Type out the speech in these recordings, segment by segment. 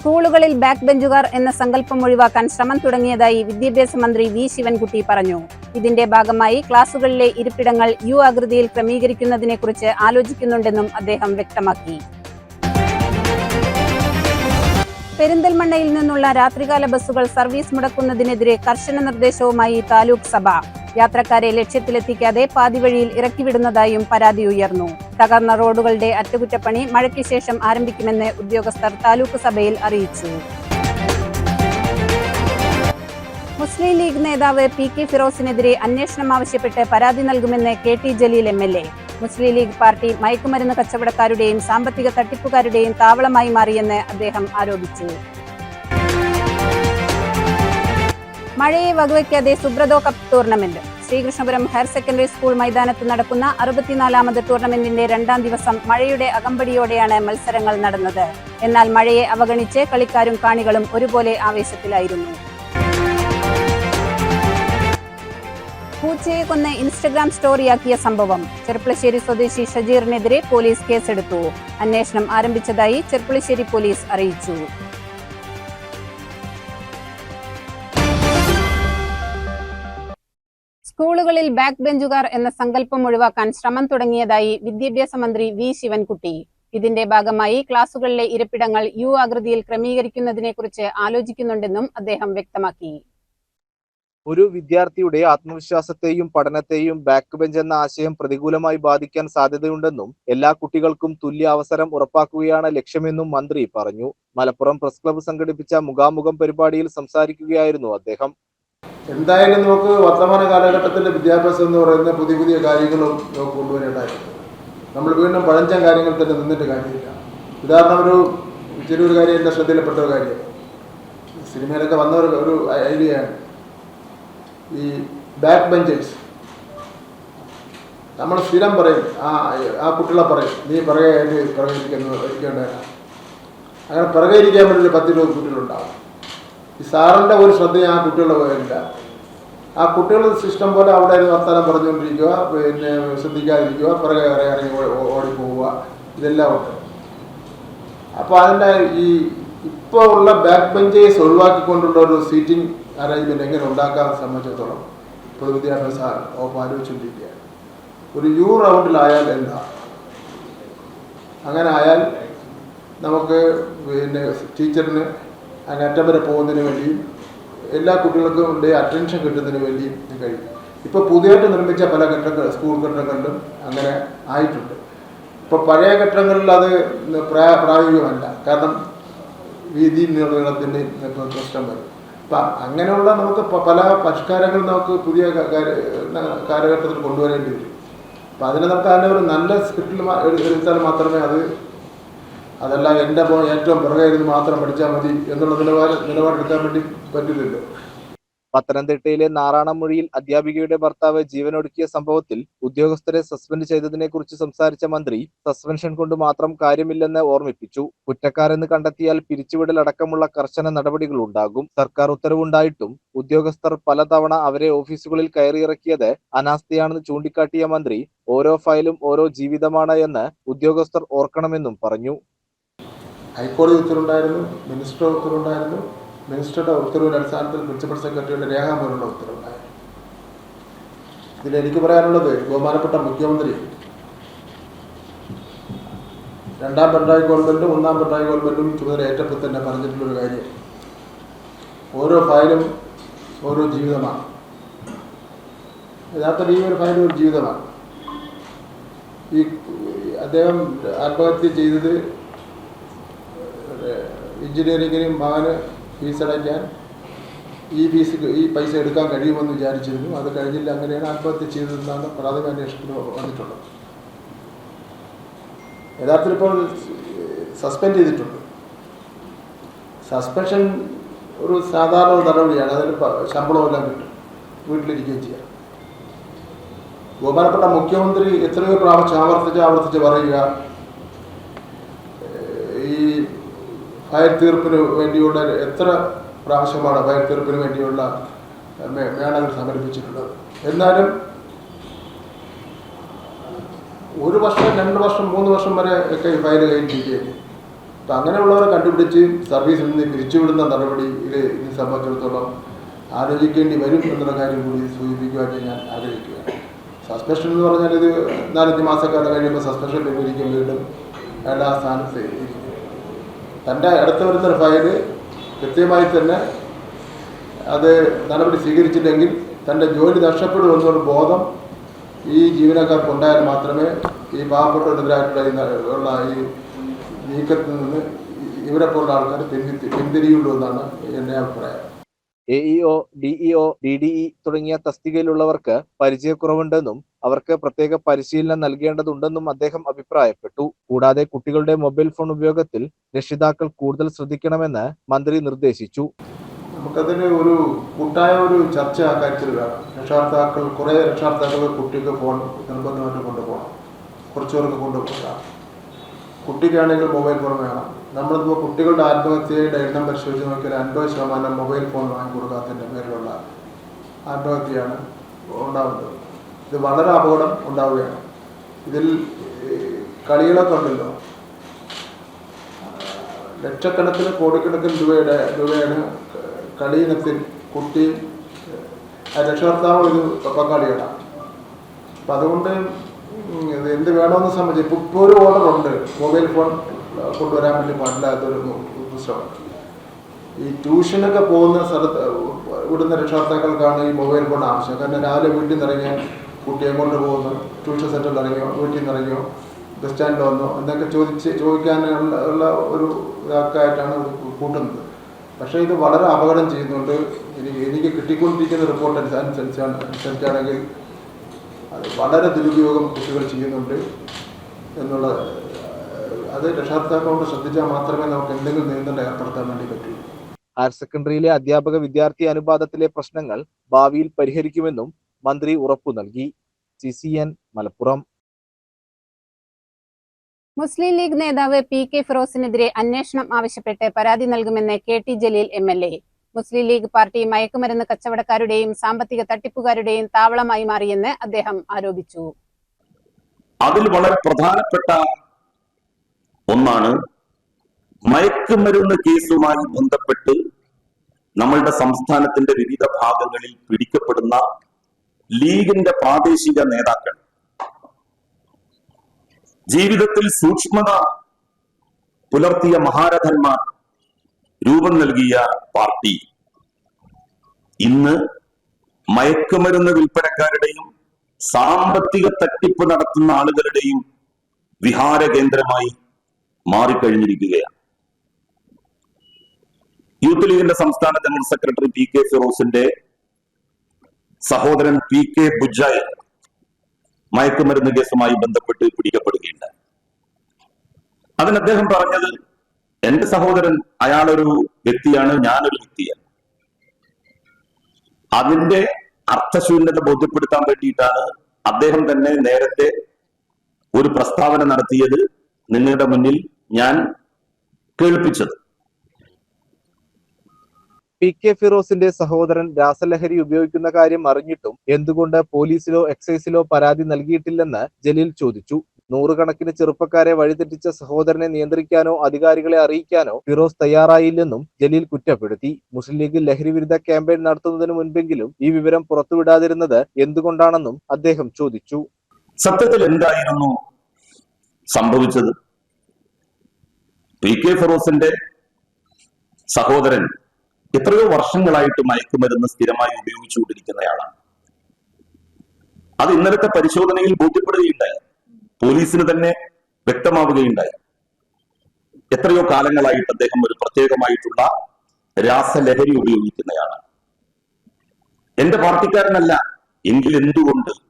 സ്കൂളുകളിൽ ബാക്ക് ബെഞ്ചുകാർ എന്ന സങ്കല്പം ഒഴിവാക്കാൻ ശ്രമം തുടങ്ങിയതായി വിദ്യാഭ്യാസ മന്ത്രി വി ശിവൻകുട്ടി പറഞ്ഞു. ഇതിന്റെ ഭാഗമായി ക്ലാസുകളിലെ ഇരിപ്പിടങ്ങൾ യു ആകൃതിയിൽ ക്രമീകരിക്കുന്നതിനെക്കുറിച്ച് ആലോചിക്കുന്നുണ്ടെന്നും അദ്ദേഹം വ്യക്തമാക്കി. പെരിന്തൽമണ്ണയിൽ നിന്നുള്ള രാത്രികാല ബസ്സുകൾ സർവീസ് മുടക്കുന്നതിനെതിരെ കർശന നിർദ്ദേശവുമായി താലൂക്ക് സഭ. യാത്രക്കാരെ ലക്ഷ്യത്തിലെത്തിക്കാതെ പാതിവഴിയിൽ ഇറക്കിവിടുന്നതായും പരാതി ഉയർന്നു. തകർന്ന റോഡുകളുടെ അറ്റകുറ്റപ്പണി മഴയ്ക്ക് ശേഷം ആരംഭിക്കുമെന്ന് ഉദ്യോഗസ്ഥർ താലൂക്ക് സഭയിൽ അറിയിച്ചു. മുസ്ലിം ലീഗ് നേതാവ് പി കെ ഫിറോസിനെതിരെ അന്വേഷണം ആവശ്യപ്പെട്ട് പരാതി നൽകുമെന്ന് K T Jaleel M L A. Muslim League party മയക്കുമരുന്ന് കച്ചവടക്കാരുടെയും സാമ്പത്തിക തട്ടിപ്പുകാരുടെയും താവളമായി മാറിയെന്ന് അദ്ദേഹം ആരോപിച്ചു. മഴയെ വകവയ്ക്കാതെ Subroto cup tournament Sreekrishnapuram higher secondary school മൈതാനത്ത് നടക്കുന്ന അറുപത്തിനാലാമത് ടൂർണമെന്റിന്റെ രണ്ടാം ദിവസം മഴയുടെ അകമ്പടിയോടെയാണ് മത്സരങ്ങൾ നടന്നത്. എന്നാൽ മഴയെ അവഗണിച്ച് കളിക്കാരും കാണികളും ഒരുപോലെ ആവേശത്തിലായിരുന്നു. പൂച്ചയെ കൊന്ന് ഇൻസ്റ്റഗ്രാം സ്റ്റോറിയാക്കിയ സംഭവം. ചെർപ്പളശ്ശേരി സ്വദേശി ഷജീറിനെതിരെ പോലീസ് കേസെടുത്തു. അന്വേഷണം ആരംഭിച്ചതായി ചെർപ്പളശ്ശേരി പോലീസ് അറിയിച്ചു. സ്കൂളുകളിൽ ബാക്ക് ബെഞ്ചുകാർ എന്ന സങ്കല്പം ഒഴിവാക്കാൻ ശ്രമം തുടങ്ങിയതായി വിദ്യാഭ്യാസ മന്ത്രി വി ശിവൻകുട്ടി. ഇതിന്റെ ഭാഗമായി ക്ലാസുകളിലെ ഇരിപ്പിടങ്ങൾ യു ആകൃതിയിൽ ക്രമീകരിക്കുന്നതിനെക്കുറിച്ച് ആലോചിക്കുന്നുണ്ടെന്നും അദ്ദേഹം വ്യക്തമാക്കി. ഒരു വിദ്യാർത്ഥിയുടെ ആത്മവിശ്വാസത്തെയും പഠനത്തെയും ബാക്ക് ബെഞ്ച് എന്ന ആശയം പ്രതികൂലമായി ബാധിക്കാൻ സാധ്യതയുണ്ടെന്നും എല്ലാ കുട്ടികൾക്കും തുല്യ അവസരം ഉറപ്പാക്കുകയാണ് ലക്ഷ്യമെന്നും മന്ത്രി പറഞ്ഞു. മലപ്പുറം പ്രസ് ക്ലബ്ബ് സംഘടിപ്പിച്ച മുഖാമുഖം പരിപാടിയിൽ സംസാരിക്കുകയായിരുന്നു അദ്ദേഹം. എന്തായാലും നമുക്ക് വർത്തമാന കാലഘട്ടത്തിന്റെ വിദ്യാഭ്യാസം എന്ന് പറയുന്ന പുതിയ പുതിയ കാര്യങ്ങളും നമുക്ക് കൊണ്ടുവരേണ്ടതായിരുന്നു നമ്മൾ വീണ്ടും പഴഞ്ചൻ കാര്യങ്ങൾ തന്നെ നിന്നിട്ട് കാര്യമില്ല. ഉദാഹരണം ഒരു ചെറിയൊരു കാര്യം എന്റെ ശ്രദ്ധയിൽപ്പെട്ട ഒരു കാര്യം. സിനിമയിലൊക്കെ വന്ന ഒരു ഒരു ഐഡിയയാണ് ഈ ബാക്ക് ബെഞ്ചേഴ്സ് നമ്മൾ സ്ഥിരം പറയും ആ ആ കുട്ടികളെ പറയും നീ പിറകെ പിറകെ ഇരിക്കുന്നു ഇരിക്കേണ്ടതാണ് അങ്ങനെ പിറകെ ഇരിക്കാൻ വേണ്ടി ഒരു പത്തിരുപത് കുട്ടികളുണ്ടാവും. ഈ സാറിന്റെ ഒരു ശ്രദ്ധയും ആ കുട്ടികളുടെ പോയില്ല ആ കുട്ടികളുടെ സിസ്റ്റം പോലെ അവിടെ വർത്തമാനം പറഞ്ഞുകൊണ്ടിരിക്കുക പിന്നെ ശ്രദ്ധിക്കാതിരിക്കുക പുറകെ കയറി ഇറങ്ങി ഓടിപ്പോവുക ഇതെല്ലാം ഉണ്ട്. അപ്പോൾ അതിന്റെ ഈ ഇപ്പോൾ ഉള്ള ബാക്ക് ബെഞ്ചേഴ്സ് ഒഴിവാക്കിക്കൊണ്ടുള്ള ഒരു സീറ്റിംഗ് അറേഞ്ച്മെന്റ് എങ്ങനെ ഉണ്ടാക്കാൻ സംബന്ധിച്ചിടത്തോളം പൊതുവിദ്യാഭ്യാസ വകുപ്പ് ആലോചിച്ചുകൊണ്ടിരിക്കുകയാണ്. ഒരു യു റൗണ്ടിലായാൽ എന്താ? അങ്ങനെ ആയാൽ നമുക്ക് പിന്നെ ടീച്ചറിന് അങ്ങനെ അറ്റം വരെ പോകുന്നതിന് വേണ്ടിയും എല്ലാ കുട്ടികൾക്കും ഉണ്ട് അറ്റൻഷൻ കിട്ടുന്നതിന് വേണ്ടി കഴിയും ഇപ്പോൾ പുതിയതായിട്ട് നിർമ്മിച്ച പല ഘട്ടങ്ങൾ സ്കൂൾ ഘട്ടങ്ങളിലും അങ്ങനെ ആയിട്ടുണ്ട്. ഇപ്പോൾ പഴയ ഘട്ടങ്ങളിൽ അത് പ്രായ പ്രായോഗികമല്ല. കാരണം വീതി നീളത്തിന്റെ പ്രശ്നം വരും. അപ്പം അങ്ങനെയുള്ള നമുക്ക് പല പരിഷ്കാരങ്ങൾ നമുക്ക് പുതിയ കാലഘട്ടത്തിൽ കൊണ്ടുവരേണ്ടി വരും. അപ്പം അതിനെ നമുക്ക് അതിന്റെ ഒരു നല്ല സ്ക്രിപ്റ്റിൽ എടുത്താൽ മാത്രമേ അത് അതല്ല എന്റെ ഏറ്റവും പിറകെ ഇരുന്ന് മാത്രം പഠിച്ചാൽ മതി എന്നുള്ള നിലവാരം നിലപാടെടുക്കാൻ വേണ്ടി പറ്റില്ലല്ലോ പത്തനംതിട്ടയിലെ നാറാണമൊഴിയിൽ അധ്യാപികയുടെ ഭർത്താവ് ജീവനൊടുക്കിയ സംഭവത്തിൽ ഉദ്യോഗസ്ഥരെ സസ്പെൻഡ് ചെയ്തതിനെ കുറിച്ച് സംസാരിച്ച മന്ത്രി സസ്പെൻഷൻ കൊണ്ട് മാത്രം കാര്യമില്ലെന്ന് ഓർമ്മിപ്പിച്ചു. കുറ്റക്കാരെന്ന് കണ്ടെത്തിയാൽ പിരിച്ചുവിടൽ അടക്കമുള്ള കർശന നടപടികൾ ഉണ്ടാകും സർക്കാർ ഉത്തരവുണ്ടായിട്ടും ഉദ്യോഗസ്ഥർ പലതവണ അവരെ ഓഫീസുകളിൽ കയറിയിറക്കിയത് അനാസ്ഥയാണെന്ന് ചൂണ്ടിക്കാട്ടിയ മന്ത്രി ഓരോ ഫയലും ഓരോ ജീവിതമാണ് എന്ന് ഉദ്യോഗസ്ഥർ ഓർക്കണമെന്നും പറഞ്ഞു. ഹൈക്കോടതി ഉത്തരവുണ്ടായിരുന്നു മിനിസ്റ്റർ ഉത്തരവുണ്ടായിരുന്നു മിനിസ്റ്ററുടെ ഉത്തരവിന്റെ അടിസ്ഥാനത്തിൽ പ്രിൻസിപ്പൽ സെക്രട്ടറിയുടെ രേഖാമൂലമുള്ള ഉത്തരവുണ്ടായിരുന്നു. ഇതിൽ എനിക്ക് പറയാനുള്ളത് ബഹുമാനപ്പെട്ട മുഖ്യമന്ത്രി രണ്ടാം പിണറായി ഗവൺമെന്റും ഒന്നാം പിണറായി ഗവൺമെന്റും ചുമതല ഏറ്റപ്പോൾ തന്നെ പറഞ്ഞിട്ടുള്ളൊരു കാര്യം ഓരോ ഫയലും ഓരോ ജീവിതമാണ്. യഥാർത്ഥത്തിൽ ഈ ഒരു ഫയലും ഒരു ജീവിതമാണ്. ഈ അദ്ദേഹം ആത്മഹത്യ ചെയ്തത് എഞ്ചിനീയറിങ്ങിന് മകന് ഫീസ് അടയ്ക്കാൻ ഈ ഫീസ് ഈ പൈസ എടുക്കാൻ കഴിയുമെന്ന് വിചാരിച്ചിരുന്നു. അത് കഴിഞ്ഞില്ല. അങ്ങനെയാണ് ആത്മഹത്യ ചെയ്തതെന്നാണ് പ്രാഥമിക അന്വേഷണത്തിൽ വന്നിട്ടുള്ളത്. യഥാർത്ഥത്തിൽ ഇപ്പോൾ സസ്പെൻഡ് ചെയ്തിട്ടുണ്ട്. സസ്പെൻഷൻ ഒരു സാധാരണ നടപടിയാണ്. അതിന് ശമ്പളമെല്ലാം കിട്ടും. വീട്ടിലിരിക്കുകയും ചെയ്യാം. ബഹുമാനപ്പെട്ട മുഖ്യമന്ത്രി എത്രയോ പ്രാവശ്യം ആവർത്തിച്ച് ആവർത്തിച്ച് പറയുക ഏഹ് ഈ ഫയൽ തീർപ്പിന് വേണ്ടിയുള്ള എത്ര പ്രാവശ്യമാണ് ഫയൽ തീർപ്പിന് വേണ്ടിയുള്ള മേളകൾ സമർപ്പിച്ചിട്ടുള്ളത്? എന്നാലും ഒരു വർഷം രണ്ട് വർഷം മൂന്ന് വർഷം വരെ ഒക്കെ ഈ ഫയൽ കഴിഞ്ഞിരിക്കുകയാണ് അപ്പം അങ്ങനെയുള്ളവരെ കണ്ടുപിടിച്ച് സർവീസിൽ നിന്ന് പിരിച്ചുവിടുന്ന നടപടി ഇത് സംബന്ധിച്ചിടത്തോളം ആലോചിക്കേണ്ടി വരും എന്നുള്ള കാര്യം കൂടി സൂചിപ്പിക്കുവാൻ ഞാൻ ആഗ്രഹിക്കുകയാണ്. സസ്പെൻഷൻ എന്ന് പറഞ്ഞാൽ ഇത് നാലഞ്ച് മാസക്കാലം കഴിയുമ്പോൾ സസ്പെൻഷൻ പിൻവലിക്കും വീണ്ടും എല്ലാ സ്ഥാനത്ത് ഇരിക്കും. തന്റെ അടുത്ത വരുന്ന ഫയൽ കൃത്യമായി തന്നെ അത് നടപടി സ്വീകരിച്ചില്ലെങ്കിൽ തന്റെ ജോലി നഷ്ടപ്പെടുമെന്നുള്ള ബോധം ഈ ജീവനക്കാർക്ക് ഉണ്ടായാൽ മാത്രമേ ഈ പാവപ്പെട്ടവരെതിരായിട്ടുള്ള ഈ നീക്കത്തിൽ നിന്ന് ഇവരെ പോലുള്ള ആൾക്കാർ പിന്തി പിന്തിരിയുള്ളൂ എന്നാണ് എന്റെ അഭിപ്രായം. A EO DEO D DE തുടങ്ങിയ തസ്തികയിലുള്ളവർക്ക് പരിചയക്കുറവുണ്ടെന്നും അവർക്ക് പ്രത്യേക പരിശീലനം നൽകേണ്ടതുണ്ടെന്നും അദ്ദേഹം അഭിപ്രായപ്പെട്ടു. കൂടാതെ കുട്ടികളുടെ മൊബൈൽ ഫോൺ ഉപയോഗത്തിൽ രക്ഷിതാക്കൾ കൂടുതൽ ശ്രദ്ധിക്കണമെന്ന് മന്ത്രി നിർദ്ദേശിച്ചു. നമുക്കതിന് ഒരു കൂട്ടായ ഒരു ചർച്ച ആ കാര്യത്തിൽ വേണം. രക്ഷാർത്ഥാക്കൾ കുറേ രക്ഷാർത്ഥാക്കൾ കുട്ടിക്ക് ഫോൺ നിർബന്ധമായിട്ട് കൊണ്ടുപോകണം. കുറച്ചുപേർക്ക് കൊണ്ടുപോകാം. കുട്ടിക്കാണെങ്കിൽ മൊബൈൽ ഫോൺ വേണം. നമ്മളിപ്പോൾ കുട്ടികളുടെ ആത്മഹത്യയുടെ എണ്ണം പരിശോധിച്ച് നോക്കിയാൽ അൻപത് ശതമാനം മൊബൈൽ ഫോൺ വാങ്ങിക്കൊടുക്കാത്തതിന്റെ പേരിലുള്ള ആത്മഹത്യയാണ് ഉണ്ടാകുന്നത് ഇത് വളരെ അപകടം ഉണ്ടാവുകയാണ്. ഇതിൽ കളികളൊക്കെ ഉണ്ടല്ലോ. ലക്ഷക്കണക്കിന് കോടിക്കണക്കിന് രൂപയുടെ രൂപയാണ് കളിയിനത്തിൽ കുട്ടി രക്ഷകർത്താവ് ഒരു പങ്കാളിയാണ് അപ്പം അതുകൊണ്ട് എന്ത് വേണമെന്ന് സംബന്ധിച്ച് ഇപ്പോൾ ഇപ്പോൾ ഒരു ഓർഡർ ഉണ്ട് മൊബൈൽ ഫോൺ കൊണ്ടുവരാൻ വേണ്ടി പാടില്ലാത്തൊരു പുസ്തകം. ഈ ട്യൂഷനൊക്കെ പോകുന്ന സ്ഥലത്ത് ഇവിടുന്ന രക്ഷകർത്താക്കൾക്കാണ് ഈ മൊബൈൽ ഫോൺ ആവശ്യം. കാരണം രാവിലെ വീട്ടിൽ നിന്ന് ഇറങ്ങിയ കുട്ടിയെ കൊണ്ട് പോകുന്നു? ട്യൂഷൻ സെന്ററിൽ ഇറങ്ങിയോ? വീട്ടിൽ നിന്ന് ഇറങ്ങിയോ? ബസ് സ്റ്റാൻഡിൽ വന്നോ? എന്നൊക്കെ ചോദിച്ച് ചോദിക്കാനുള്ള ഉള്ള ഒരു ഇതാക്കായിട്ടാണ് ഇത് കൂട്ടുന്നത്. പക്ഷേ ഇത് വളരെ അപകടം ചെയ്യുന്നുണ്ട്. എനിക്ക് കിട്ടിക്കൊണ്ടിരിക്കുന്ന റിപ്പോർട്ട് അനുസരിച്ചാണ് അനുസരിച്ചാണെങ്കിൽ അത് വളരെ ദുരുപയോഗം കുട്ടികൾ ചെയ്യുന്നുണ്ട് എന്നുള്ള അത് രക്ഷാർത്ഥാക്കളോട് ശ്രദ്ധിച്ചാൽ മാത്രമേ നമുക്ക് എന്തെങ്കിലും നിയന്ത്രണം ഏർപ്പെടുത്താൻ വേണ്ടി പറ്റൂ. ഹയർ സെക്കൻഡറിയിലെ അധ്യാപക വിദ്യാർത്ഥി അനുപാതത്തിലെ പ്രശ്നങ്ങൾ ഭാവിയിൽ പരിഹരിക്കുമെന്നും മന്ത്രി ഉറപ്പു നൽകി. C C N Malappuram. Muslim League നേതാവ് പി കെ ഫിറോസിനെതിരെ അന്വേഷണം ആവശ്യപ്പെട്ട് പരാതി നൽകുമെന്ന് K T Jaleel M L A. Muslim League party മയക്കുമരുന്ന് കച്ചവടക്കാരുടെയും സാമ്പത്തിക തട്ടിപ്പുകാരുടെയും താവളമായി മാറിയെന്ന് അദ്ദേഹം ആരോപിച്ചു. അതിൽ വളരെ പ്രധാനപ്പെട്ട ഒന്നാണ് മയക്കുമരുന്ന് കേസുമായി ബന്ധപ്പെട്ട് നമ്മളുടെ സംസ്ഥാനത്തിന്റെ വിവിധ ഭാഗങ്ങളിൽ പിടിക്കപ്പെടുന്ന ലീഗിന്റെ പ്രാദേശിക നേതാക്കൾ. ജീവിതത്തിൽ സൂക്ഷ്മത പുലർത്തിയ മഹാരഥന്മാർ രൂപം നൽകിയ പാർട്ടി. ഇന്ന് മയക്കുമരുന്ന് വിൽപ്പനക്കാരുടെയും സാമ്പത്തിക തട്ടിപ്പ് നടത്തുന്ന ആളുകളുടെയും വിഹാര കേന്ദ്രമായി മാറിക്കഴിഞ്ഞിരിക്കുകയാണ്. യൂത്ത് ലീഗിന്റെ സംസ്ഥാന ജനറൽ സെക്രട്ടറി പി കെ ഫിറോസിന്റെ സഹോദരൻ പി കെ ബുജായ് മയക്കുമരുന്ന് കേസുമായി ബന്ധപ്പെട്ട് പിടിക്കപ്പെടുകയുണ്ടായി അതിന് അദ്ദേഹം പറഞ്ഞത് എന്റെ സഹോദരൻ അയാളൊരു വ്യക്തിയാണ് ഞാനൊരു വ്യക്തിയാണ്. അതിന്റെ അർത്ഥശൂന്യത ബോധ്യപ്പെടുത്താൻ വേണ്ടിയിട്ടാണ് അദ്ദേഹം തന്നെ നേരത്തെ ഒരു പ്രസ്താവന നടത്തിയത് നിങ്ങളുടെ മുന്നിൽ ഞാൻ കേൾപ്പിച്ചത്. പി കെ ഫിറോസിന്റെ സഹോദരൻ രാസലഹരി ഉപയോഗിക്കുന്ന കാര്യം അറിഞ്ഞിട്ടും എന്തുകൊണ്ട് പോലീസിലോ എക്സൈസിലോ പരാതി നൽകിയിട്ടില്ലെന്ന് ജലീൽ ചോദിച്ചു. നൂറുകണക്കിന് ചെറുപ്പക്കാരെ വഴിതെറ്റിച്ച സഹോദരനെ നിയന്ത്രിക്കാനോ അധികാരികളെ അറിയിക്കാനോ ഫിറോസ് തയ്യാറായില്ലെന്നും ജലീൽ കുറ്റപ്പെടുത്തി. മുസ്ലിം ലീഗ് ലഹരി വിരുദ്ധ ക്യാമ്പയിൻ നടത്തുന്നതിന് മുൻപെങ്കിലും ഈ വിവരം പുറത്തുവിടാതിരുന്നത് എന്തുകൊണ്ടാണെന്നും അദ്ദേഹം ചോദിച്ചു. സത്യത്തിൽ എന്തായിരുന്നു സംഭവിച്ചത്. പി കെ ഫിറോസിന്റെ സഹോദരൻ എത്രയോ വർഷങ്ങളായിട്ട് മയക്കുമരുന്ന് സ്ഥിരമായി ഉപയോഗിച്ചുകൊണ്ടിരിക്കുന്നയാളാണ്. അത് ഇന്നലത്തെ പരിശോധനയിൽ ബോധ്യപ്പെടുകയുണ്ടായി. പോലീസിന് തന്നെ വ്യക്തമാവുകയുണ്ടായി. എത്രയോ കാലങ്ങളായിട്ട് അദ്ദേഹം ഒരു പ്രത്യേകമായിട്ടുള്ള രാസലഹരി ഉപയോഗിക്കുന്നയാളാണ്. എന്റെ പാർട്ടിക്കാരനല്ല എങ്കിൽ എന്തുകൊണ്ട്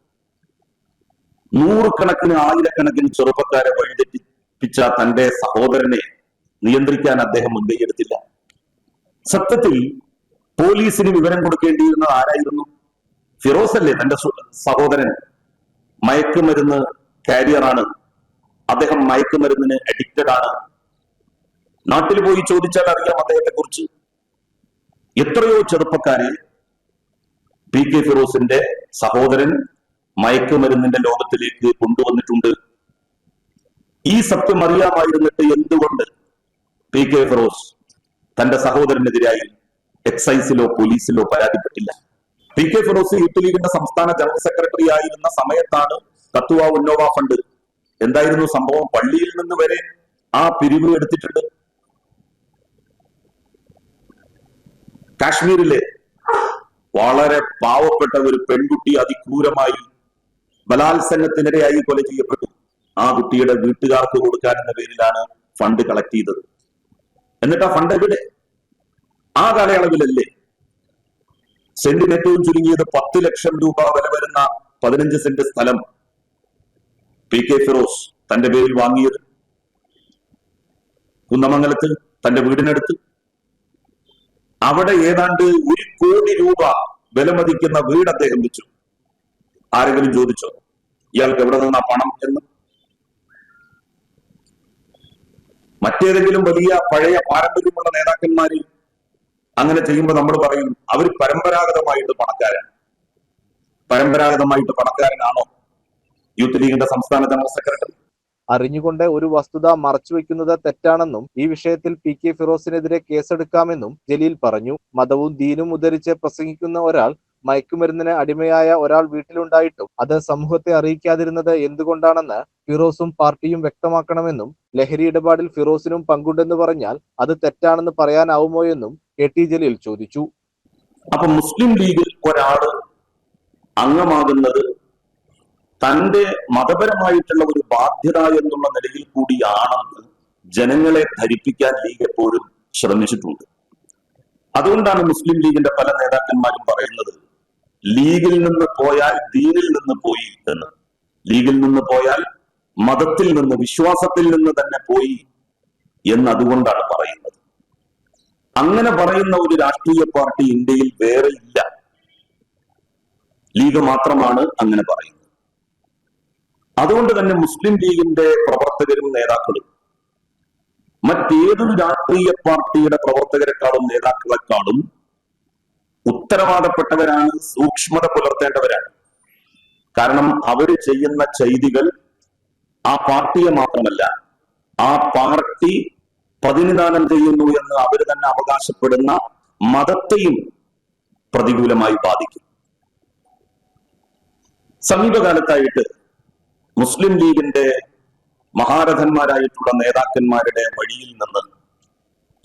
നൂറുകണക്കിന് ആയിരക്കണക്കിന് ചെറുപ്പക്കാരെ വഴിതെറ്റിപ്പിച്ച തന്റെ സഹോദരനെ നിയന്ത്രിക്കാൻ അദ്ദേഹം മുൻകൈയെടുത്തില്ല. സത്യത്തിൽ പോലീസിന് വിവരം കൊടുക്കേണ്ടിയിരുന്നത് ആരായിരുന്നു? ഫിറോസ് അല്ലേ തന്റെ സഹോദരൻ? മയക്കുമരുന്ന് കാരിയറാണ്. അദ്ദേഹം മയക്കുമരുന്നിന് അഡിക്റ്റഡ് ആണ്. നാട്ടിൽ പോയി ചോദിച്ചാൽ അറിയാം അദ്ദേഹത്തെ കുറിച്ച് എത്രയോ ചെറുപ്പക്കാരെ പി കെ ഫിറോസിന്റെ സഹോദരൻ മയക്കുമരുന്നിന്റെ ലോകത്തിലേക്ക് കൊണ്ടുവന്നിട്ടുണ്ട്. ഈ സത്യം അറിയാമായിരുന്നിട്ട് എന്തുകൊണ്ട് പി കെ ഫിറോസ് തന്റെ സഹോദരനെതിരായി എക്സൈസിലോ പോലീസിലോ പരാതിപ്പെട്ടില്ല? പി കെ ഫിറോസ് യൂത്ത് ലീഗിന്റെ സംസ്ഥാന ജനറൽ സെക്രട്ടറി ആയിരുന്ന സമയത്താണ് കത്തുവ ഉന്നോവ ഫണ്ട്. എന്തായിരുന്നു സംഭവം? പള്ളിയിൽ നിന്ന് വരെ ആ പിരിവ് എടുത്തിട്ടുണ്ട്. കാശ്മീരിലെ വളരെ പാവപ്പെട്ട ഒരു പെൺകുട്ടി അതിക്രൂരമായി ബലാത്സംഗത്തിനിരയായി കൊല ചെയ്യപ്പെട്ടു. ആ കുട്ടിയുടെ വീട്ടുകാർക്ക് കൊടുക്കാൻ എന്ന പേരിലാണ് ഫണ്ട് കളക്ട് ചെയ്തത്. എന്നിട്ട് ആ ഫണ്ട് എവിടെ? ആ കാലയളവിലല്ലേ. സെന്റിന് ഏറ്റവും ചുരുങ്ങിയത് പത്ത് ലക്ഷം രൂപ വില വരുന്ന പതിനഞ്ച് സെന്റ് സ്ഥലം പി കെ ഫിറോസ് തന്റെ പേരിൽ വാങ്ങിയത്. കുന്നമംഗലത്ത് തന്റെ വീടിനടുത്ത്. അവിടെ ഏതാണ്ട് ഒരു കോടി രൂപ വിലമതിക്കുന്ന വീട് അദ്ദേഹം വെച്ചു. ആരെങ്കിലും ചോദിച്ചോ? ഇയാൾക്ക് എവിടെ നിന്നാ പണം എന്ന്? മറ്റേതെങ്കിലും വലിയ പഴയ പാരമ്പര്യമുള്ള നേതാക്കന്മാര് അങ്ങനെ ചെയ്യുമ്പോൾ നമ്മൾ പറയും അവർ പരമ്പരാഗതമായിട്ട് പണക്കാരൻ പരമ്പരാഗതമായിട്ട് പണക്കാരനാണോ യൂത്ത് ലീഗിന്റെ സംസ്ഥാന ജനറൽ സെക്രട്ടറി? അറിഞ്ഞുകൊണ്ട് ഒരു വസ്തുത മറച്ചുവെക്കുന്നത് തെറ്റാണെന്നും ഈ വിഷയത്തിൽ പി കെ ഫിറോസിനെതിരെ കേസെടുക്കാമെന്നും ജലീൽ പറഞ്ഞു. മതവും ദീനും ഉദ്ധരിച്ച് പ്രസംഗിക്കുന്ന ഒരാൾ മയക്കുമരുന്നിന് അടിമയായ ഒരാൾ വീട്ടിലുണ്ടായിട്ടും അത് സമൂഹത്തെ അറിയിക്കാതിരുന്നത് എന്തുകൊണ്ടാണെന്ന് ഫിറോസും പാർട്ടിയും വ്യക്തമാക്കണമെന്നും ലഹരി ഇടപാടിൽ ഫിറോസിനും പങ്കുണ്ടെന്ന് പറഞ്ഞാൽ അത് തെറ്റാണെന്ന് പറയാനാവുമോ എന്നും കെ ടി ജലീൽ ചോദിച്ചു. അപ്പൊ മുസ്ലിം ലീഗിൽ ഒരാൾ അംഗമാകുന്നത് തന്റെ മതപരമായിട്ടുള്ള ഒരു ബാധ്യത എന്നുള്ള നിലയിൽ കൂടിയാണെന്ന് ജനങ്ങളെ ധരിപ്പിക്കാൻ ലീഗ് എപ്പോഴും ശ്രമിച്ചിട്ടുണ്ട്. അതുകൊണ്ടാണ് മുസ്ലിം ലീഗിന്റെ പല നേതാക്കന്മാരും പറയുന്നത് ലീഗിൽ നിന്ന് പോയാൽ ദീനിൽ നിന്ന് പോയി എന്ന്. ലീഗിൽ നിന്ന് പോയാൽ മതത്തിൽ നിന്ന് വിശ്വാസത്തിൽ നിന്ന് തന്നെ പോയി എന്ന് അതുകൊണ്ടാണ് പറയുന്നത്. അങ്ങനെ പറയുന്ന ഒരു രാഷ്ട്രീയ പാർട്ടി ഇന്ത്യയിൽ വേറെ ഇല്ല. ലീഗ് മാത്രമാണ് അങ്ങനെ പറയുന്നത്. അതുകൊണ്ട് തന്നെ മുസ്ലിം ലീഗിന്റെ പ്രവർത്തകരും നേതാക്കളും മറ്റേതൊരു രാഷ്ട്രീയ പാർട്ടിയുടെ പ്രവർത്തകരെക്കാളും നേതാക്കളെക്കാളും ഉത്തരവാദപ്പെട്ടവരാണ് സൂക്ഷ്മത പുലർത്തേണ്ടവരാണ്. കാരണം അവർ ചെയ്യുന്ന ചെയ്തികൾ ആ പാർട്ടിയെ മാത്രമല്ല ആ പാർട്ടി പ്രതിനിധാനം ചെയ്യുന്നു എന്ന് അവർ തന്നെ അവകാശപ്പെടുന്ന മതത്തെയും പ്രതികൂലമായി ബാധിക്കും. സമീപകാലത്തായിട്ട് മുസ്ലിം ലീഗിന്റെ മഹാരഥന്മാരായിട്ടുള്ള നേതാക്കന്മാരുടെ വഴിയിൽ നിന്ന്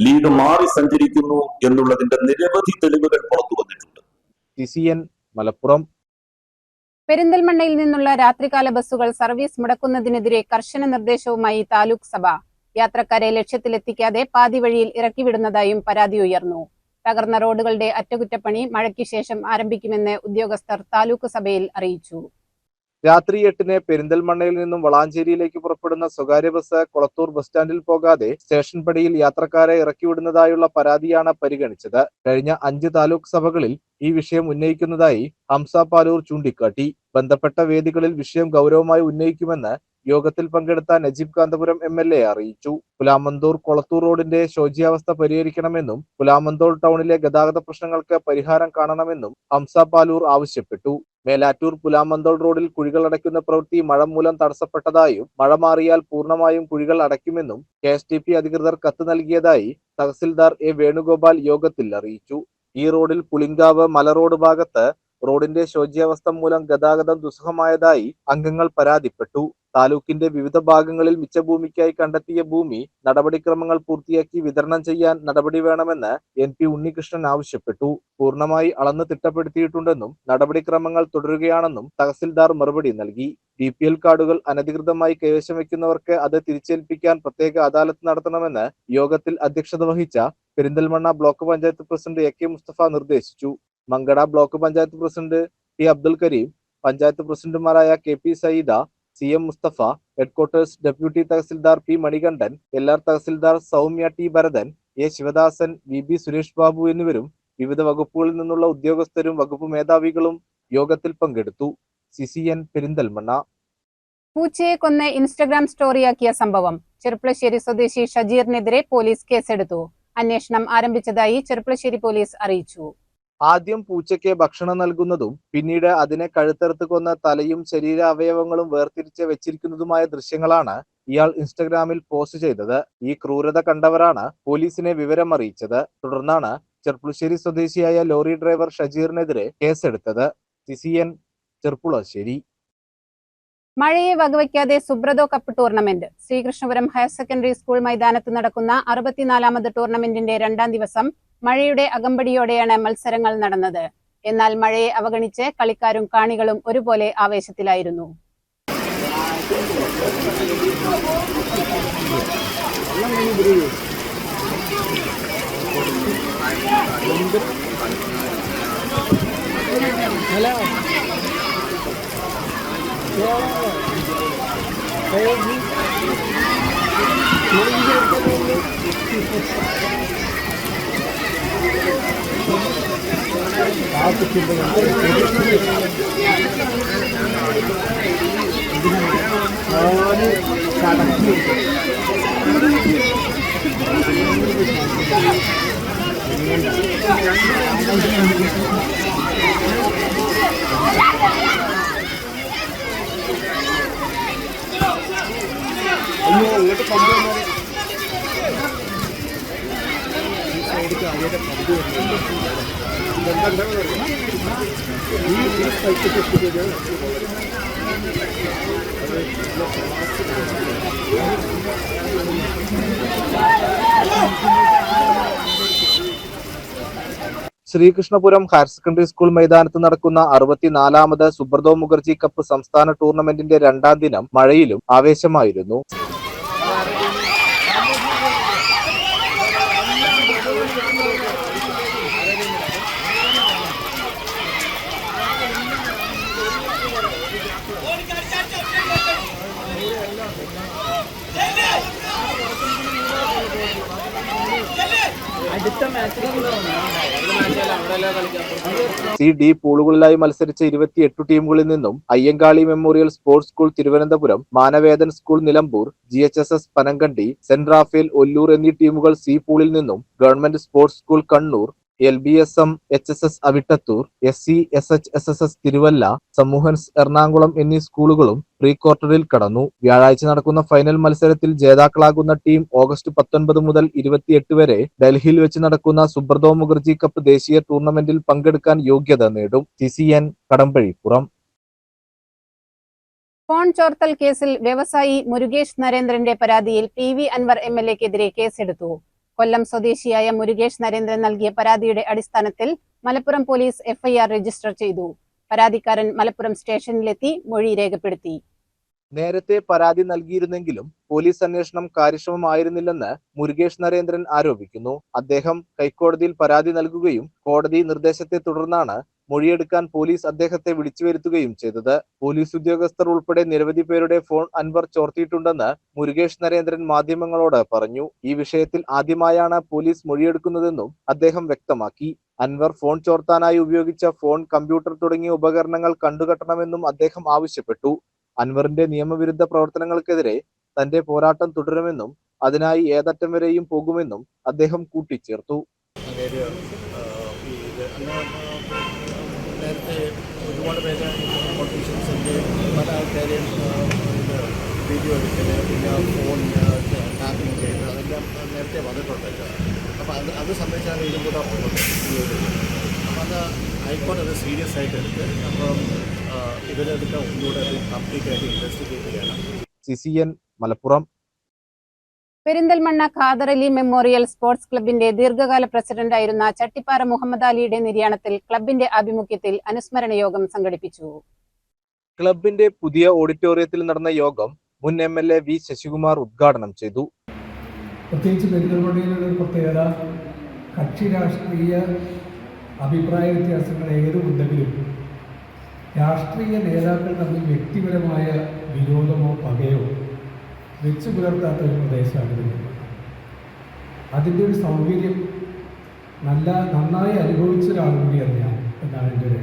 ലീഗ് മാറി സഞ്ചരിക്കുന്നു എന്നുള്ളതിന്റെ നിരവധി തെളിവുകൾ പുറത്തു വന്നിട്ടുണ്ട്. മലപ്പുറം. പെരിന്തൽമണ്ണയിൽ നിന്നുള്ള രാത്രികാല ബസ്സുകൾ സർവീസ് മുടക്കുന്നതിനെതിരെ കർശന നിർദ്ദേശവുമായി താലൂക്ക് സഭ. യാത്രക്കാരെ ലക്ഷ്യത്തിലെത്തിക്കാതെ പാതിവഴിയിൽ ഇറക്കിവിടുന്നതായും പരാതി ഉയർന്നു. തകർന്ന റോഡുകളുടെ അറ്റകുറ്റപ്പണി മഴയ്ക്ക് ശേഷം ആരംഭിക്കുമെന്ന് ഉദ്യോഗസ്ഥർ താലൂക്ക് സഭയിൽ അറിയിച്ചു. രാത്രി എട്ടിന് പെരിന്തൽമണ്ണയിൽ നിന്നും വളാഞ്ചേരിയിലേക്ക് പുറപ്പെടുന്ന സ്വകാര്യ ബസ് കൊളത്തൂർ ബസ് സ്റ്റാൻഡിൽ പോകാതെ സ്റ്റേഷൻ പടിയിൽ യാത്രക്കാരെ ഇറക്കിവിടുന്നതായുള്ള പരാതിയാണ് പരിഗണിച്ചത്. കഴിഞ്ഞ അഞ്ച് താലൂക്ക് സഭകളിൽ ഈ വിഷയം ഉന്നയിക്കുന്നതായി ഹംസ പാലൂർ ചൂണ്ടിക്കാട്ടി. ബന്ധപ്പെട്ട വേദികളിൽ വിഷയം ഗൗരവമായി ഉന്നയിക്കുമെന്ന് യോഗത്തിൽ പങ്കെടുത്ത Najeeb Kanthapuram M L A അറിയിച്ചു. പുലാമന്തൂർ കൊളത്തൂർ റോഡിന്റെ ശോച്യാവസ്ഥ പരിഹരിക്കണമെന്നും പുലാമന്തൂർ ടൗണിലെ ഗതാഗത പ്രശ്നങ്ങൾക്ക് പരിഹാരം കാണണമെന്നും ഹംസ പാലൂർ ആവശ്യപ്പെട്ടു. മേലാറ്റൂർ പുലാമന്തോൾ റോഡിൽ കുഴികൾ അടയ്ക്കുന്ന പ്രവൃത്തി മഴ മൂലം തടസ്സപ്പെട്ടതായും മഴ മാറിയാൽ പൂർണമായും കുഴികൾ അടയ്ക്കുമെന്നും കെ എസ് ടി പി അധികൃതർ കത്ത് നൽകിയതായി തഹസിൽദാർ എ വേണുഗോപാൽ യോഗത്തിൽ അറിയിച്ചു. ഈ റോഡിൽ പുളിങ്കാവ് മലറോഡ് ഭാഗത്ത് റോഡിന്റെ ശോച്യാവസ്ഥ മൂലം ഗതാഗതം ദുസ്സഹമായതായി അംഗങ്ങൾ പരാതിപ്പെട്ടു. താലൂക്കിന്റെ വിവിധ ഭാഗങ്ങളിൽ മിച്ചഭൂമിക്കായി കണ്ടെത്തിയ ഭൂമി നടപടിക്രമങ്ങൾ പൂർത്തിയാക്കി വിതരണം ചെയ്യാൻ നടപടി വേണമെന്ന് എൻ പി ഉണ്ണികൃഷ്ണൻ ആവശ്യപ്പെട്ടു. പൂർണമായി അളന്ന് തിട്ടപ്പെടുത്തിയിട്ടുണ്ടെന്നും നടപടിക്രമങ്ങൾ തുടരുകയാണെന്നും തഹസിൽദാർ മറുപടി നൽകി. ബി പി എൽ കാർഡുകൾ അനധികൃതമായി കൈവശം വയ്ക്കുന്നവർക്ക് അത് തിരിച്ചേൽപ്പിക്കാൻ പ്രത്യേക അദാലത്ത് നടത്തണമെന്ന് യോഗത്തിൽ അധ്യക്ഷത വഹിച്ച Perinthalmanna block panchayat president A K Mustafa നിർദ്ദേശിച്ചു. Mankada block panchayat president T Abdul Kareem panchayat പ്രസിഡന്റുമാരായ K P Sayyida C M Mustafa headquarters deputy tahsildar P Manikandan L R tahsildar Soumya T Bharathan A Sivadasan V B Suresh Babu എന്നിവരും വിവിധ വകുപ്പുകളിൽ നിന്നുള്ള ഉദ്യോഗസ്ഥരും വകുപ്പ് മേധാവികളും യോഗത്തിൽ പങ്കെടുത്തു. C C N Perinthalmanna. പൂച്ചയെ കൊന്ന് ഇൻസ്റ്റഗ്രാം സ്റ്റോറിയാക്കിയ സംഭവം. ചെറുപ്പളശ്ശേരി സ്വദേശി ഷജീറിനെതിരെ പോലീസ് കേസെടുത്തു. അന്വേഷണം ആരംഭിച്ചതായി ചെറുപ്പളശ്ശേരി പോലീസ് അറിയിച്ചു. ആദ്യം പൂച്ചയ്ക്ക് ഭക്ഷണം നൽകുന്നതും പിന്നീട് അതിനെ കഴുത്തറുത്ത് കൊന്ന തലയും ശരീര അവയവങ്ങളും വേർതിരിച്ച് വെച്ചിരിക്കുന്നതുമായ ദൃശ്യങ്ങളാണ് ഇയാൾ ഇൻസ്റ്റഗ്രാമിൽ പോസ്റ്റ് ചെയ്തത്. ഈ ക്രൂരത കണ്ടവരാണ് പോലീസിനെ വിവരം അറിയിച്ചത്. തുടർന്നാണ് ചെർപ്പുളശ്ശേരി സ്വദേശിയായ ലോറി ഡ്രൈവർ ഷജീറിനെതിരെ കേസെടുത്തത്. സിസിയൻ ചെർപ്പുളശ്ശേരി. മഴയെ വകവയ്ക്കാതെ Subroto cup tournament. Sreekrishnapuram higher secondary school മൈതാനത്ത് നടക്കുന്ന അറുപത്തിനാലാമത് ടൂർണമെന്റിന്റെ രണ്ടാം ദിവസം മഴയുടെ അകമ്പടിയോടെയാണ് മത്സരങ്ങൾ നടന്നത്. എന്നാൽ മഴയെ അവഗണിച്ച് കളിക്കാരും കാണികളും ഒരുപോലെ ആവേശത്തിലായിരുന്നു. நாட்டு பிள்ளை வந்து கடந்து Sreekrishnapuram higher secondary school മൈതാനത്ത് നടക്കുന്ന അറുപത്തിനാലാമത് സുബ്രതോ മുഖർജി കപ്പ് സംസ്ഥാന ടൂർണമെന്റിന്റെ രണ്ടാം ദിനം മഴയിലും ആവേശമായിരുന്നു. സി ഡി പൂളുകളിലായി മത്സരിച്ച ഇരുപത്തിയെട്ട് ടീമുകളിൽ നിന്നും Ayyankali memorial sports school Thiruvananthapuram Manavedan school Nilambur G H S S Panangandi saint Raphael Ollur എന്നീ ടീമുകൾ സി പൂളിൽ നിന്നും government sports school Kannur L B S M H S S Avittathur S C S H S S S Thiruvalla Samoohans Ernakulam എന്നീ സ്കൂളുകളും pre ക്വാർട്ടറിൽ കടന്നു. വ്യാഴാഴ്ച നടക്കുന്ന ഫൈനൽ മത്സരത്തിൽ ജേതാക്കളാകുന്ന ടീം ഓഗസ്റ്റ് പത്തൊൻപത് മുതൽ ഇരുപത്തിയെട്ട് വരെ ഡൽഹിയിൽ വെച്ച് നടക്കുന്ന സുബ്രതോ മുഖർജി കപ്പ് ദേശീയ ടൂർണമെന്റിൽ പങ്കെടുക്കാൻ യോഗ്യത നേടും. C C N Kadampazhipuram. Phone ചോർത്തൽ കേസിൽ വ്യവസായി മുരുകേഷ് നരേന്ദ്രന്റെ പരാതിയിൽ P V Anvar M L എക്കെതിരെ കേസെടുത്തു. കൊല്ലം സ്വദേശിയായ മുരുകേഷ് നരേന്ദ്രൻ നൽകിയ പരാതിയുടെ അടിസ്ഥാനത്തിൽ മലപ്പുറം പോലീസ് എഫ്ഐആർ രജിസ്റ്റർ ചെയ്തു. പരാതിക്കാരൻ മലപ്പുറം സ്റ്റേഷനിലെത്തി മൊഴി രേഖപ്പെടുത്തി. നേരത്തെ പരാതി നൽകിയിരുന്നെങ്കിലും പോലീസ് അന്വേഷണം കാര്യക്ഷമമായിരുന്നില്ലെന്ന് മുരുകേഷ് നരേന്ദ്രൻ ആരോപിക്കുന്നു. അദ്ദേഹം ഹൈക്കോടതിയിൽ പരാതി നൽകുകയും കോടതി നിർദ്ദേശത്തെ തുടർന്നാണ് മൊഴിയെടുക്കാൻ പോലീസ് അദ്ദേഹത്തെ വിളിച്ചു വരുത്തുകയും ചെയ്തത്. പോലീസ് ഉദ്യോഗസ്ഥർ ഉൾപ്പെടെ നിരവധി പേരുടെ ഫോൺ അൻവർ ചോർത്തിയിട്ടുണ്ടെന്ന് മുരുകേഷ് നരേന്ദ്രൻ മാധ്യമങ്ങളോട് പറഞ്ഞു. ഈ വിഷയത്തിൽ ആദ്യമായാണ് പോലീസ് മൊഴിയെടുക്കുന്നതെന്നും അദ്ദേഹം വ്യക്തമാക്കി. അൻവർ ഫോൺ ചോർത്താനായി ഉപയോഗിച്ച ഫോൺ കമ്പ്യൂട്ടർ തുടങ്ങിയ ഉപകരണങ്ങൾ കണ്ടുകെട്ടണമെന്നും അദ്ദേഹം ആവശ്യപ്പെട്ടു. അൻവറിന്റെ നിയമവിരുദ്ധ പ്രവർത്തനങ്ങൾക്കെതിരെ തന്റെ പോരാട്ടം തുടരുമെന്നും അതിനായി ഏതറ്റം വരെയും പോകുമെന്നും അദ്ദേഹം കൂട്ടിച്ചേർത്തു. നേരത്തെ അത് അത് സംബന്ധിച്ചാണ് ഇതും കൂടെ അത് ഹൈക്കോടതി അത് സീരിയസ് ആയിട്ട് എടുത്ത് അപ്പം ഇവരതൊക്കെ ഒന്നുകൂടെ അത് കംപ്ലീറ്റ് ആയിട്ട് ഇൻവെസ്റ്റിഗേറ്റ് ചെയ്യണം. C C N Malappuram. Perinthalmanna Khaderali memorial sports ക്ലബിന്റെ ദീർഘകാല പ്രസിഡന്റായിരുന്ന ചട്ടിപ്പാറ മുഹമ്മദ് അലിയുടെ നിര്യാണത്തിൽ ക്ലബിന്റെ ആഭിമുഖ്യത്തിൽ അനുസ്മരണ യോഗം സംഘടിപ്പിച്ചു. ക്ലബിന്റെ പുതിയ ഓഡിറ്റോറിയത്തിൽ നടന്ന യോഗം മുൻ M L A V Sasikumar ഉദ്ഘാടനം ചെയ്തു. പ്രത്യേകിച്ച് പെരിന്തൽമണ്ണയിലുള്ള ഒരു പ്രത്യേകത കക്ഷി രാഷ്ട്രീയ അഭിപ്രായ വ്യത്യാസങ്ങൾ ഏതുമുണ്ടെങ്കിലും രാഷ്ട്രീയ നേതാക്കൾ തമ്മിൽ വ്യക്തിപരമായ വിരോധമോ പകയോ വെച്ചു പുലർത്താത്ത ഒരു പ്രദേശമാണ് അതിന്റെ ഒരു സൗകര്യം നല്ല നന്നായി അനുഭവിച്ച ഒരാൾ കൂടിയാണ് എന്നാണ് എന്റെ ഒരു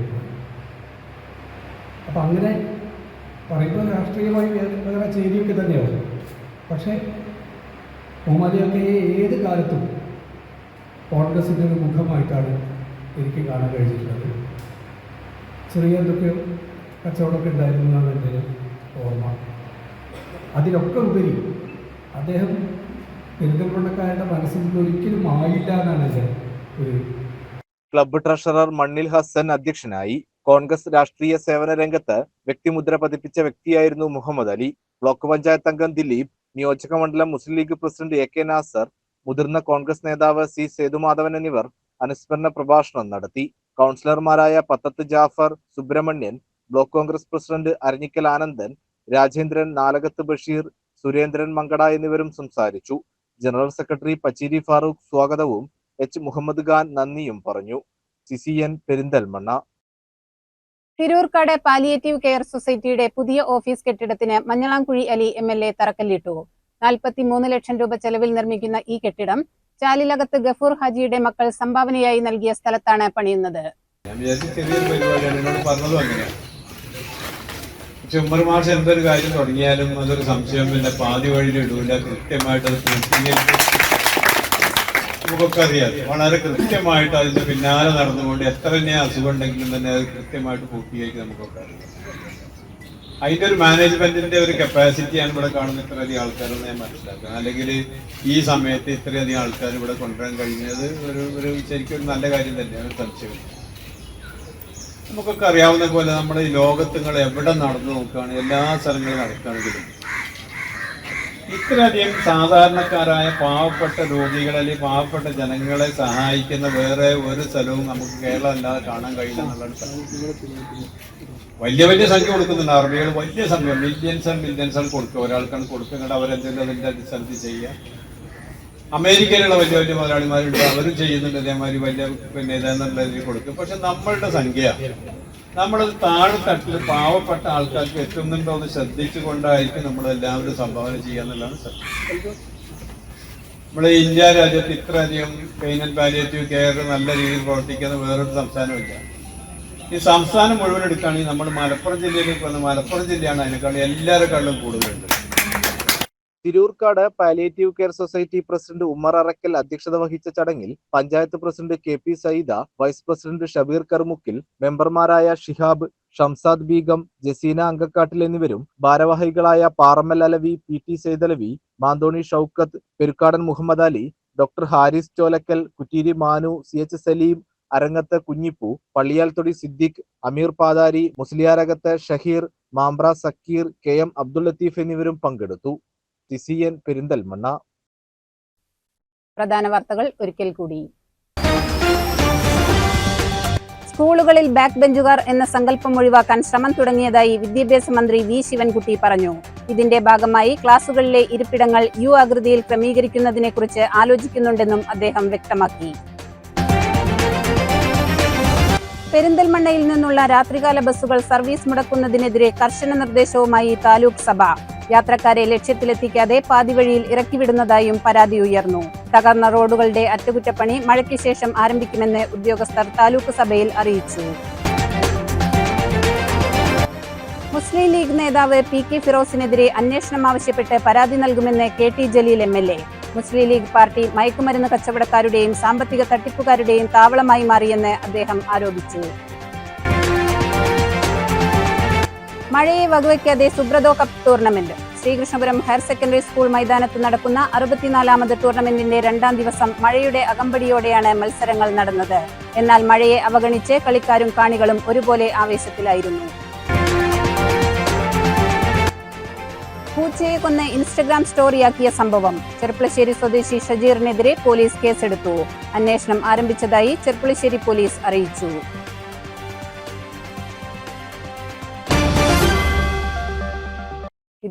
അപ്പം അങ്ങനെ പറയുമ്പോൾ രാഷ്ട്രീയമായി വേറെ ചെയ്തിയൊക്കെ തന്നെയാവും. പക്ഷേ മുഹമ്മദിയൊക്കെ ഏത് കാലത്തും കോൺഗ്രസിന്റെ ഒരു മുഖമായിട്ടാണ് എനിക്ക് കാണാൻ കഴിഞ്ഞിട്ടുള്ളത് ചെറിയ എന്തൊക്കെയോ കച്ചവടമൊക്കെ ഉണ്ടായിരുന്നു എന്നാണ് എന്റെ ഓർമ്മ. അതിലൊക്കെ ഉപരി അദ്ദേഹം പെരിന്തൽമണ്ണക്കാരുടെ മനസ്സിൽ ഒരിക്കലും ആയില്ല എന്നാണ് എന്റെ ഒരു ക്ലബ്ബ് ട്രഷറർ മണ്ണിൽ ഹസ്സൻ അധ്യക്ഷനായി കോൺഗ്രസ് രാഷ്ട്രീയ സേവന രംഗത്ത് വ്യക്തിമുദ്ര പതിപ്പിച്ച വ്യക്തിയായിരുന്നു മുഹമ്മദ് അലി. ബ്ലോക്ക് പഞ്ചായത്ത് അംഗം ദിലീപ് നിയോജക മണ്ഡലം Muslim League president A K Nasar മുതിർന്ന കോൺഗ്രസ് നേതാവ് സി സേതുമാധവൻ എന്നിവർ അനുസ്മരണ പ്രഭാഷണം നടത്തി കൗൺസിലർമാരായ പത്തത്ത് ജാഫർ സുബ്രഹ്മണ്യൻ ബ്ലോക്ക് കോൺഗ്രസ് പ്രസിഡന്റ് അരഞ്ഞിക്കൽ ആനന്ദൻ രാജേന്ദ്രൻ നാലകത്ത് ബഷീർ സുരേന്ദ്രൻ മങ്കട എന്നിവരും സംസാരിച്ചു. ജനറൽ സെക്രട്ടറി പച്ചീരി ഫാറൂഖ് സ്വാഗതവും എച്ച് മുഹമ്മദ് ഖാൻ നന്ദിയും പറഞ്ഞു. CCN Perinthalmanna. Thirurkad palliative care സൊസൈറ്റിയുടെ പുതിയ ഓഫീസ് കെട്ടിടത്തിന് Manjalamkuzhi Ali M L A തറക്കല്ലിട്ടു. നാൽപ്പത്തിമൂന്ന് ലക്ഷം രൂപ ചെലവിൽ നിർമ്മിക്കുന്ന ഈ കെട്ടിടം ചാലിലകത്ത് ഗഫൂർ ഹാജിയുടെ മക്കൾ സംഭാവനയായി നൽകിയ സ്ഥലത്താണ് പണിയുന്നത്. ഉമ്മർ മാഷ് എന്തൊരു കാര്യം തുടങ്ങിയാലും അതൊരു സംശയം. പിന്നെ പാതി വഴിയിൽ ഇടൂല. കൃത്യമായിട്ട് അത് നമുക്കൊക്കെ അറിയാം വളരെ കൃത്യമായിട്ട് അതിന്റെ പിന്നാലെ നടന്നുകൊണ്ട് എത്ര തന്നെ അസുഖം ഉണ്ടെങ്കിലും തന്നെ അത് കൃത്യമായിട്ട് പൂർത്തീകരിക്കാൻ നമുക്കൊക്കെ അറിയാം അതിന്റെ ഒരു മാനേജ്മെന്റിന്റെ ഒരു കപ്പാസിറ്റിയാണ് ഇവിടെ കാണുന്ന ഇത്രയധികം ആൾക്കാരെന്ന് ഞാൻ മനസ്സിലാക്കുന്നത്. അല്ലെങ്കിൽ ഈ സമയത്ത് ഇത്രയധികം ആൾക്കാർ ഇവിടെ കൊണ്ടുവരാൻ കഴിഞ്ഞത് ഒരു ഒരു ശരിക്കും ഒരു നല്ല കാര്യം തന്നെയാണ് സംശയം. നമുക്കൊക്കെ അറിയാവുന്ന പോലെ നമ്മുടെ ഈ ലോകത്ത് നിങ്ങൾ എവിടെ നടന്നു നോക്കുകയാണ് എല്ലാ സ്ഥലങ്ങളും നടക്കുകയാണെങ്കിലും ഇത്രയധികം സാധാരണക്കാരായ പാവപ്പെട്ട രോഗികളെ അല്ലെങ്കിൽ പാവപ്പെട്ട ജനങ്ങളെ സഹായിക്കുന്ന വേറെ ഒരു സ്ഥലവും നമുക്ക് കേരളം അല്ലാതെ കാണാൻ കഴിയില്ല എന്നുള്ളതാണ്. വലിയ വലിയ സംഖ്യ കൊടുക്കുന്നുണ്ട്. അറബികൾ വലിയ സംഖ്യ. മില്യൻസ് ആൻഡ് മില്യൻസ് ആണ് കൊടുക്കുക. ഒരാൾക്കാണ് കൊടുക്കുന്നത് അവരെന്തെങ്കിലും അതിന്റെ അടിസ്ഥാനത്തിൽ ചെയ്യുക. അമേരിക്കയിലുള്ള വലിയ വലിയ മുതലാളിമാരുണ്ട്. അവരും ചെയ്യുന്നുണ്ട്. അതേമാതിരി വലിയ പിന്നെ ഇതെന്നുള്ള രീതിയിൽ കൊടുക്കും. പക്ഷെ നമ്മളുടെ സംഖ്യ നമ്മളത് താഴെത്തട്ടിൽ പാവപ്പെട്ട ആൾക്കാർക്ക് എത്തുന്നുണ്ടോ എന്ന് ശ്രദ്ധിച്ചുകൊണ്ടായിരിക്കും നമ്മൾ എല്ലാവരും സംഭാവന ചെയ്യുക എന്നുള്ളതാണ് സത്യം. നമ്മുടെ ഇന്ത്യ രാജ്യത്ത് ഇത്രയധികം പെയിൻ ആൻഡ് പാലിയേറ്റീവ് കെയർ നല്ല രീതിയിൽ പ്രവർത്തിക്കുന്ന വേറൊരു സംസ്ഥാനമില്ല ഈ സംസ്ഥാനം മുഴുവൻ എടുക്കുകയാണെങ്കിൽ നമ്മൾ മലപ്പുറം ജില്ലയിലേക്ക് വന്ന മലപ്പുറം ജില്ലയാണ് അതിനേക്കാളും എല്ലാവരെക്കാളും കൂടുതലുണ്ട്. Thirurkad palliative care society president Ummer Arakkal അധ്യക്ഷത വഹിച്ച ചടങ്ങിൽ panchayat president K P Sayida vice president Shabeer Karmukkil മെമ്പർമാരായ ഷിഹാബ് ഷംസാദ് ബീഗം ജസീന അങ്കക്കാട്ടിൽ എന്നിവരും ഭാരവാഹികളായ Parammal Alavi P T Saidalavi Manthoni Shoukath Perukkadan Muhammad Ali doctor Haris Cholakkal Kutteeri Manu C H Saleem Arangath Kunhippu Palliyalthodi Siddique Ameer Pathari Musliyarakath Shaheer Mambra Sakkeer K M Abdul Latheef എന്നിവരും പങ്കെടുത്തു. സിസിഎൻ പെരിന്തൽമണ്ണ. പ്രധാന വാർത്തകൾ ഒരിക്കൽ കൂടി. സ്കൂളുകളിൽ back ബെഞ്ചുകാർ എന്ന സങ്കല്പം ഒഴിവാക്കാൻ ശ്രമം തുടങ്ങിയതായി വിദ്യാഭ്യാസ മന്ത്രി വി ശിവൻകുട്ടി പറഞ്ഞു. ഇതിന്റെ ഭാഗമായി ക്ലാസുകളിലെ ഇരിപ്പിടങ്ങൾ യു ആകൃതിയിൽ ക്രമീകരിക്കുന്നതിനെക്കുറിച്ച് ആലോചിക്കുന്നുണ്ടെന്നും അദ്ദേഹം വ്യക്തമാക്കി. പെരിന്തൽമണ്ണയിൽ നിന്നുള്ള രാത്രികാല ബസ്സുകൾ സർവീസ് മുടക്കുന്നതിനെതിരെ കർശന നിർദ്ദേശവുമായി താലൂക്ക് സഭ. യാത്രക്കാരെ ലക്ഷ്യത്തിലെത്തിക്കാതെ പാതിവഴിയിൽ ഇറക്കിവിടുന്നതായും പരാതി ഉയർന്നു. തകർന്ന റോഡുകളുടെ അറ്റകുറ്റപ്പണി മഴയ്ക്ക് ശേഷം ആരംഭിക്കുമെന്ന് ഉദ്യോഗസ്ഥർ താലൂക്ക് സഭയിൽ അറിയിച്ചു. മുസ്ലിം ലീഗ് നേതാവ് പി കെ ഫിറോസിനെതിരെ അന്വേഷണം ആവശ്യപ്പെട്ട് പരാതി നൽകുമെന്ന് K T Jaleel M L A. Muslim League party മയക്കുമരുന്ന് കച്ചവടക്കാരുടെയും സാമ്പത്തിക തട്ടിപ്പുകാരുടെയും താവളമായി മാറിയെന്ന് അദ്ദേഹം ആരോപിച്ചു. മഴയെ വകവയ്ക്കാതെ Subroto cup tournament Sreekrishnapuram higher secondary school മൈതാനത്ത് നടക്കുന്ന അറുപത്തിനാലാമത് ടൂർണമെന്റിന്റെ രണ്ടാം ദിവസം മഴയുടെ അകമ്പടിയോടെയാണ് മത്സരങ്ങൾ നടന്നത്. എന്നാൽ മഴയെ അവഗണിച്ച് കളിക്കാരും കാണികളും ഒരുപോലെ ആവേശത്തിലായിരുന്നു. പൂച്ചയെ കൊന്ന് ഇൻസ്റ്റഗ്രാം സ്റ്റോറിയാക്കിയ സംഭവം. ചെർപ്പളശ്ശേരി സ്വദേശി ഷജീറിനെതിരെ പോലീസ് കേസെടുത്തു. അന്വേഷണം ആരംഭിച്ചതായി ചെർപ്പളശ്ശേരി പോലീസ് അറിയിച്ചു.